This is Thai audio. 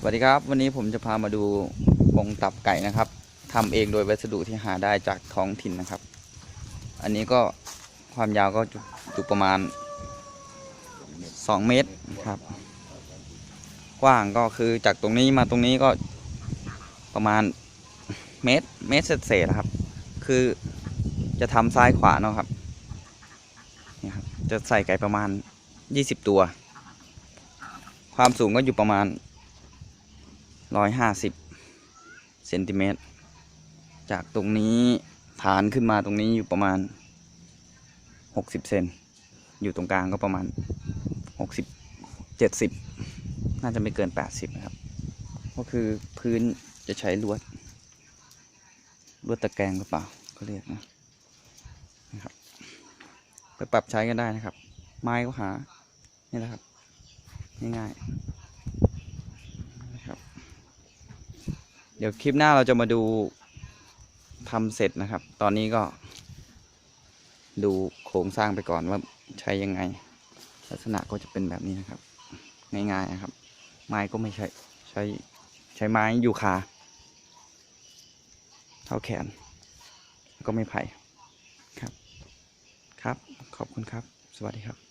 สวัสดีครับ วันนี้ผมจะพามาดูวงตับไก่นะครับทำเองโดยวัสดุที่หาได้จากท้องถิ่นนะครับ อันนี้ก็ความยาวก็อยู่ประมาณ 2 เมตรครับ กว้างก็คือจากตรงนี้มาตรงนี้ก็ประมาณเมตรเมตรเศษๆนะครับ คือจะทำซ้ายขวาเนาะครับนี่ครับ จะใส่ไก่ประมาณ 20 ตัว ความสูงก็อยู่ประมาณ ร้อยห้าสิบเซนติเมตร จากตรงนี้ฐานขึ้นมาตรงนี้อยู่ประมาณหกสิบเซนอยู่ตรงกลางก็ประมาณหกสิบเจ็ดสิบน่าจะไม่เกินแปดสิบนะครับ ก็คือพื้นจะใช้ลวด ลวดตะแกรงหรือเปล่าก็เรียกนะนะครับ ไปปรับใช้กันได้นะครับ ไม้ก็หา นี่แหละครับ ง่ายๆ นะครับ เดี๋ยวคลิปหน้าเราจะมาดูทำเสร็จนะครับ ตอนนี้ก็ ดูโครงสร้างไปก่อนว่าใช้ยังไง ลักษณะก็จะเป็นแบบนี้นะครับ ง่ายๆนะครับ ไม้ก็ไม่ใช่ใช้ใช้ไม้ยูคาเท่าแขน ก็ไม่ไผ่ครับ ครับ ขอบคุณครับ สวัสดีครับ